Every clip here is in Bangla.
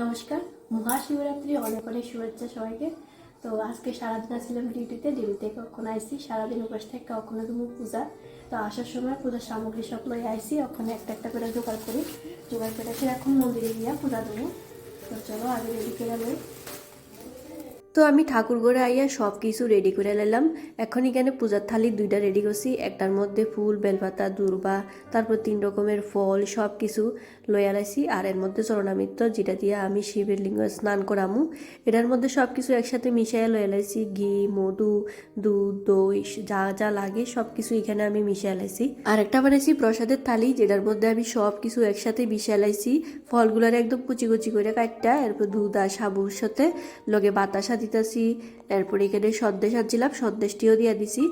নমস্কার, মহাশিবরাত্রি অনেক অনেক শুভেচ্ছা সবাইকে। তো আজকে সারাদিন আসছিলাম ডিউটিতে ডিউটিতে কখন আইসি, সারাদিন উপাস থেকে কখনো তুমি পূজা। তো আসার সময় পূজার সামগ্রী সব আইসি, ওখানে একটা একটা করে জোগাড় করি। জোগাড় করে এখন মন্দিরে গিয়া পূজা দেবো। তো চলো আগে রেডি করে তো আমি ঠাকুর ঘরে আইয়া সব কিছু রেডি করে নিলাম। এখন এখানে পূজার থালি দুইটা রেডি করছি। একটার মধ্যে ফুল, বেলপাতা, দুর্বা, তারপর তিন রকমের ফল সব কিছু লইয়া লাইছি আর এর মধ্যে চরণামিত্র যেটা দিয়ে আমি শিবের লিঙ্গ স্নান করামু। এটার মধ্যে সব কিছু একসাথে মিশাইয়া লইয়া লাইছি ঘি, মধু, দুধ, দই, যা যা লাগে সব কিছু এখানে আমি মিশাইয়া লাইছি আর একটা বানাইছি প্রসাদের থালি, যেটার মধ্যে আমি সব কিছু একসাথে মিশাইয়া লাইছি ফলগুলার একদম কুচি কুচি করে কাটটা এরপর দুধ আর সাবুর সাথে লগে বাতাসা দিতেছি। এরপর এখানে সন্দেশ আনছিলাম, সন্দেশটিও দিয়ে দিছি।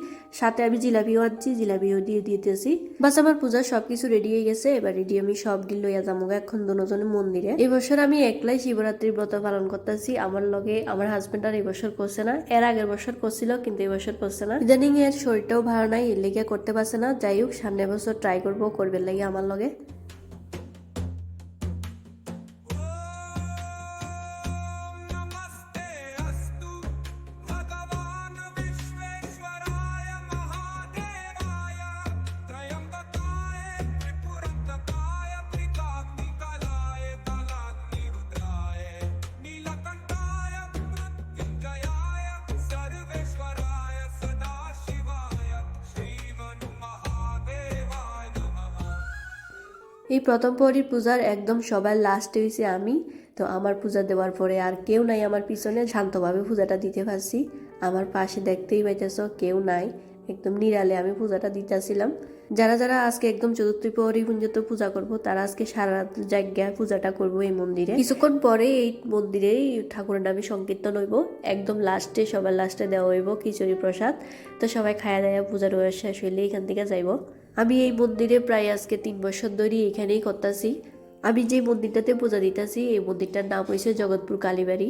সাথে আমি জিলাপিও আনছি, জিলাপিও দিয়ে দিতেছি। বাস আমার পূজার সবকিছু রেডি হয়ে গেছে, এবার রেডি আমি সব গিল লইয়া যাব এখন দুজনে মন্দিরে। এবছর আমি একলাই শিবরাত্রির ব্রত পালন করতেছি, আমার লগে আমার হাজবেন্ড আর এবছর করছে না। এর আগের বছর করছিল, কিন্তু এবছর করছে না। ইদানিং এর শরীরটাও ভালো নাই, এর লেগে করতে পারছে না। যাই হোক সামনে বছর ট্রাই করব, করবে লাগে আমার লগে। এই প্রথম পরীর পূজার একদম সবার লাস্টে হয়েছে আমি। তো আমার পূজা দেওয়ার পরে আর কেউ নাই আমার পিছনে। শান্তভাবে পূজাটা দিতে পারছি। আমার পাশে দেখতেই পাইতেছ, কেউ নাই। একদম নিরালে আমি পূজাটা দিতেছিলাম। যারা যারা আজকে একদম চতুর্থ পরী পর্যন্ত পূজা করব, তারা আজকে সারা রাত জায়গায় পূজাটা করব এই মন্দিরে। কিছুক্ষণ পরে এই মন্দিরে ঠাকুরের নামে সংকীর্তন হইব। একদম লাস্টে সবার লাস্টে দেওয়া হইব খিচুড়ি প্রসাদ। তো সবাই খায়া দায়া পূজার বয়স শেষ হইলে এখান থেকে যাইব। আমি এই মন্দিরে প্রায় আজকে তিন বছর ধরে এখানেই করতেছি। আমি যে মন্দিরটাতে পূজা দিতেছি, এই মন্দিরটার নাম হয়েছে জগৎপুর কালীবাড়ি।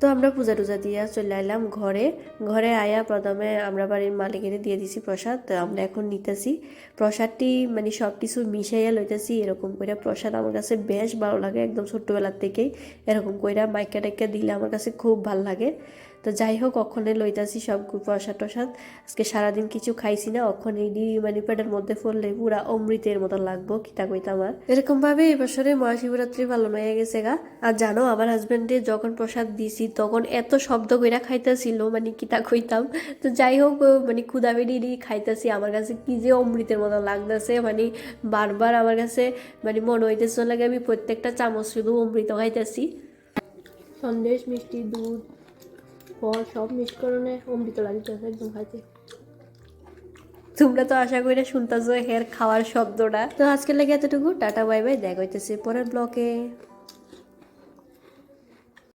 তো আমরা পূজা টুজা দিয়ে চলে এলাম ঘরে। ঘরে আয়া প্রথমে আমরা বাড়ির মালিকের দিয়ে দিছি প্রসাদ, তো আমরা এখন নিতেছি। প্রসাদটি মানে সব কিছু মিশাইয়া লইতেছি, এরকম করে প্রসাদ আমার কাছে বেশ ভালো লাগে একদম ছোট্টবেলার থেকেই। এরকম কইরা মাইকা টাইকা দিলে আমার কাছে খুব ভালো লাগে। তো যাই হোক, অক্ষণে লইতাছি সব প্রসাদ টসাদ। আজকে সারাদিন কিছু খাইছি না, অক্ষণে মানে পেটের মধ্যে পড়লে পুরা অমৃতের মতো লাগবো, কিতা কইতা আমার। এরকম ভাবে এবছরে মহাশিবরাত্রি পালন হয়ে গেছে গা। আর জানো, আমার হাজবেন্ডে যখন প্রসাদ দিছি তখন এত শব্দ কইরা খাইতেছিল মানে কিতা কইতাম। তো যাই হোক মানে ক্ষুদা খাইতেছি। আমার কাছে কি যে অমৃতের মতো লাগতেছে মানে বারবার আমার কাছে মানে মনে হইতেছে লাগে আমি প্রত্যেকটা চামচ শুধু অমৃত খাইতেছি। সন্দেশ, মিষ্টি, দুধ, ফল সব মিক্স করনে অমৃত লাগতেছে একদম খাইতে। তোমরা তো আশা করি শুনতেছো হের খাওয়ার শব্দটা। তো আজকে লাগে এতটুকু। Tata, bye bye. দেখা হইতেছে পরের ব্লকে